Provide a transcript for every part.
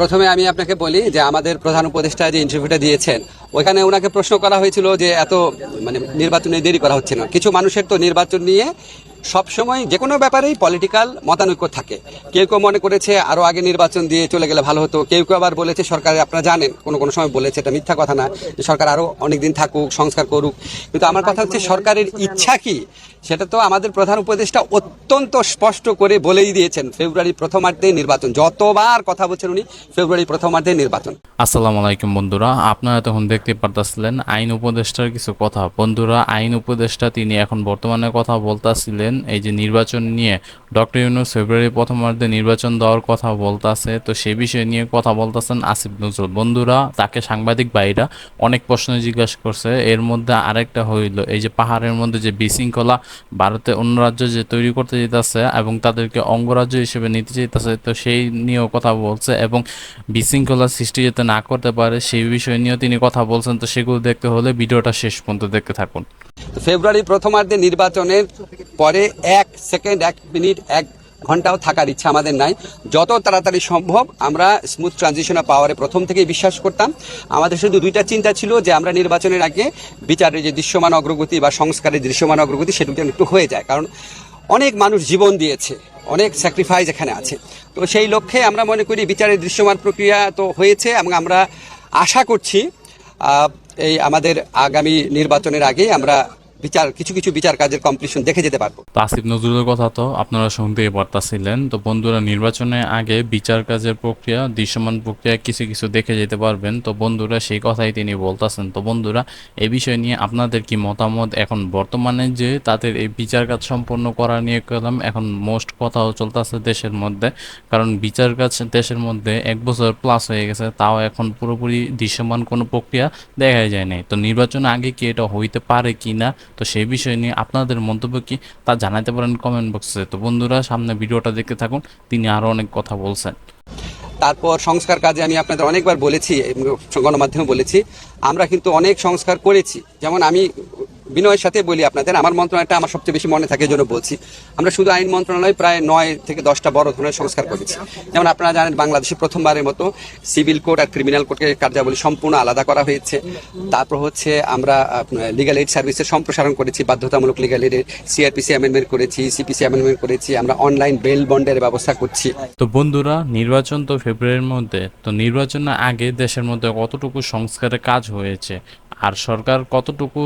প্রথমে আমি আপনাকে বলি যে আমাদের প্রধান উপদেষ্টা যে ইন্টারভিউটা দিয়েছেন, ওইখানে ওনাকে প্রশ্ন করা হয়েছিল যে এত মানে নির্বাচনে দেরি করা হচ্ছে না। কিছু মানুষের তো নির্বাচন নিয়ে সবসময় যে কোনো ব্যাপারেই পলিটিক্যাল মতানৈক্য থাকে। কেউ কেউ মনে করেছে আরও আগে নির্বাচন দিয়ে চলে গেলে ভালো হতো, কেউ কেউ আবার বলেছে, সরকার, আপনারা জানেন, কোনো কোনো সময় বলেছে, এটা মিথ্যা কথা না, যে সরকার আরও অনেকদিন থাকুক, সংস্কার করুক। কিন্তু আমার কথা হচ্ছে, সরকারের ইচ্ছা কি? সেটা তো আমাদের প্রধান উপদেষ্টা অত্যন্ত স্পষ্ট করে বলেই দিয়েছেন ফেব্রুয়ারি প্রথমার্ধে নির্বাচন। যতবার কথা বলছেন উনি ফেব্রুয়ারি প্রথমার্ধে নির্বাচন। আসসালামু আলাইকুম বন্ধুরা, আপনারা তখন দেখতে পারতেছিলেন আইন উপদেষ্টার কিছু কথা। বন্ধুরা, আইন উপদেষ্টা তিনি এখন বর্তমানে কথা বলতাছিলেন, এই যে নির্বাচন নিয়ে ডক্টর ইউনুস ফেব্রুয়ারি প্রথমার্ধে নির্বাচন দেওয়ার কথা বলতাছে, তো সে বিষয় নিয়ে কথা বলতেছেন আসিফ নজরুল। বন্ধুরা, তাকে সাংবাদিক ভাইরা অনেক প্রশ্ন জিজ্ঞাসা করছে, এর মধ্যে আরেকটা হইল, এই যে পাহাড়ের মধ্যে যে বিশৃঙ্খলা, ভারতে অন্য রাজ্য যে তৈরি করতে যেতেছে এবং তাদেরকে অঙ্গরাজ্য হিসেবে নিতে চাইতেছে তো সেই নিয়েও কথা বলছে এবং বিশৃঙ্খলা সৃষ্টি যাতে না করতে পারে, সেই বিষয় নিয়েও তিনি কথা বলছেন। তো সেগুলো দেখতে হলে ভিডিওটা শেষ পর্যন্ত দেখতে থাকুন। ফেব্রুয়ারি প্রথমার্ধে নির্বাচনের পরে এক সেকেন্ড, এক মিনিট, এক ঘন্টাও থাকার ইচ্ছা আমাদের নাই। যত তাড়াতাড়ি সম্ভব আমরা স্মুথ ট্রানজিশন পাওয়ারে প্রথম থেকেই বিশ্বাস করতাম। আমাদের শুধু দুইটা চিন্তা ছিল যে আমরা নির্বাচনের আগে বিচারের যে দৃশ্যমান অগ্রগতি বা সংস্কারের দৃশ্যমান অগ্রগতি সেটুকু একটু হয়ে যায়। কারণ অনেক মানুষ জীবন দিয়েছে, অনেক স্যাক্রিফাইস এখানে আছে। তো সেই লক্ষ্যে আমরা মনে করি বিচারের দৃশ্যমান প্রক্রিয়া তো হয়েছে এবং আমরা আশা করছি এই আমাদের আগামী নির্বাচনের আগে আমরা বিচার, কিছু কিছু বিচার কাজের কমপ্লিশন দেখে যেতে পারব। আসিফ নজরুলের কথা তো আপনারা শুনতেই পারতাছিলেন। তো বন্ধুরা নির্বাচনের আগে বিচার কাজের প্রক্রিয়া, দৃশ্যমান প্রক্রিয়া কিছু কিছু দেখে যেতে পারবেন। তো বন্ধুরা, সেই কথাই তিনি বলতাছেন। তো বন্ধুরা, এই বিষয় নিয়ে আপনাদের কি মতামত? এখন বর্তমানে যে তাদের এই বিচার কাজ সম্পন্ন করা নিয়ে গেলাম এখন মোস্ট কথাও চলতেছে দেশের মধ্যে। কারণ বিচার কাজ দেশের মধ্যে এক বছর প্লাস হয়ে গেছে, তাও এখন পুরোপুরি দৃশ্যমান কোনো প্রক্রিয়া দেখা যায় নাই। তো নির্বাচন আগে কি এটা হইতে পারে কি না তো সেই বিষয় নিয়ে আপনাদের মন্তব্য কি তা জানাতে পারেন কমেন্ট বক্সে তো বন্ধুরা, সামনে ভিডিওটা দেখতে থাকুন, তিনি আরও অনেক কথা বলছেন। তারপর সংস্কার কাজে আমি আপনাদের অনেকবার বলেছি, গণমাধ্যমে বলেছি, আমরা কিন্তু অনেক সংস্কার করেছি। যেমন আমি বিনয়ের সাথে বলি আপনাদের, আমার মন্ত্রণালয়টা আমার সবচেয়ে বেশি মনে থাকে জন্য বলছি। আমরা শুধু আইন মন্ত্রণালয় প্রায় নয় থেকে দশটা বড় ধরনের সংস্কার করেছি। যেমন আপনারা জানেন, বাংলাদেশে প্রথমবারের মতো সিভিল কোড আর ক্রিমিনাল কোর্টের কার্যাবলী সম্পূর্ণ আলাদা করা হয়েছে। তারপর হচ্ছে আমরা লিগাল এইড সার্ভিসের সম্প্রসারণ করেছি, বাধ্যতামূলক লিগাল এইডের সিআরপিসি অ্যামেন্ডমেন্ট করেছি সিপিসি অ্যামেন্ডমেন্ট করেছি, আমরা অনলাইন বেল বন্ডের ব্যবস্থা করছি। তো বন্ধুরা, নির্বাচন তো ফেব্রুয়ারির মধ্যে, তো নির্বাচনের আগে দেশের মধ্যে কতটুকু সংস্কারের কাজ হয়েছে? আর সরকার কতটুকু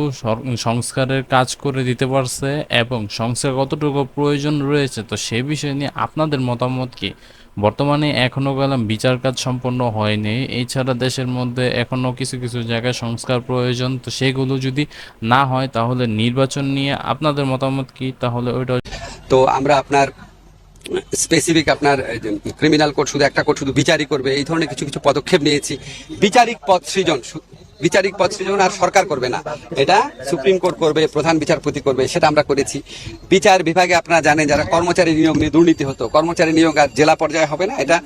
সংস্কারের কাজ করে দিতে পারছে এবং সংস্কার কতটুকু প্রয়োজন রয়েছে, তো সে বিষয় নিয়ে আপনাদের মতামত কি? বর্তমানে এখনও গেলাম, বিচার কাজ সম্পন্ন হয়নি। এছাড়া দেশের মধ্যে এখনও কিছু কিছু জায়গায় সংস্কার প্রয়োজন, তো সেগুলো যদি না হয় তাহলে নির্বাচন নিয়ে আপনাদের মতামত কি? তাহলে ওইটা তো আমরা আপনার স্পেসিফিক আপনার ক্রিমিনাল কোড শুধু একটা কোড শুধু বিচারই করবে, এই ধরনের কিছু কিছু পদক্ষেপ নিয়েছি। বিচারিক পদ সৃজন বিচারিক পদ সৃজন আর সরকার করবে না। এটা সুপ্রিম কোর্ট করবে, প্রধান বিচারপতি করবে, সেটা আমরা করেছি। বিচার বিভাগে আপনারা জানেন যারা কর্মচারী নিয়োগ নিয়ে দুর্নীতি হতো, কর্মচারী নিয়োগ আর জেলা পর্যায়ে হবে না, এটা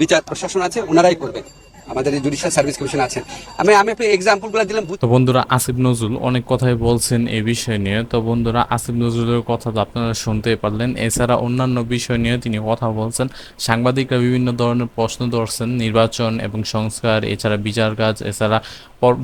বিচার প্রশাসন আছে, ওনারাই করবেন আমাদের জুডিশিয়াল সার্ভিস কমিশন আছেন আমি আমি আপনি এক্সাম্পলগুলো দিলাম তো বন্ধুরা, আসিফ নজরুল অনেক কথাই বলছেন এই বিষয় নিয়ে। তো বন্ধুরা, আসিফ নজরুলের কথা তো আপনারা শুনতেই পারলেন। এছাড়া অন্যান্য বিষয় নিয়ে তিনি কথা বলছেন। সাংবাদিকরা বিভিন্ন ধরনের প্রশ্ন ধরছেন, নির্বাচন এবং সংস্কার, এছাড়া বিচার কাজ, এছাড়া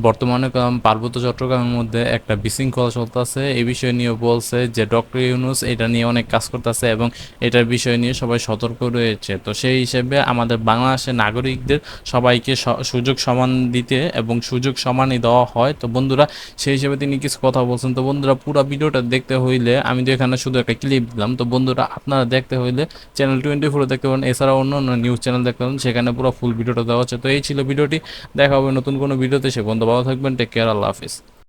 বর্তমানে পার্বত্য চট্টগ্রামের মধ্যে একটা বিশৃঙ্খলা চলতেছে। এই বিষয় নিয়ে বলছে যে, ডক্টর ইউনুস এটা নিয়ে অনেক কাজ করতেছে এবং এটার বিষয় নিয়ে সবাই সতর্ক রয়েছে। তো সেই হিসেবে আমাদের বাংলাদেশের নাগরিকদের সবাইকে স- সুযোগ সমান দিতে এবং সুযোগ সমানই দেওয়া হয়। তো বন্ধুরা, সেই হিসেবে তিনি কিছু কথা বলছেন। তো বন্ধুরা, পুরো ভিডিওটা দেখতে হইলে আমি তো এখানে শুধু একটা ক্লিপ দিলাম। তো বন্ধুরা, আপনারা দেখতে হইলে চ্যানেল টোয়েন্টি ফোরে দেখতে পারেন, এছাড়াও অন্য অন্য নিউজ চ্যানেল দেখতে পারেন, সেখানে পুরো ফুল ভিডিওটা দেওয়া হচ্ছে তো এই ছিল ভিডিওটি। দেখা হবে নতুন কোনো ভিডিওতে। সে বন্ধু ভালো থাকবেন টেক কেয়ার আল্লাহ হাফিজ।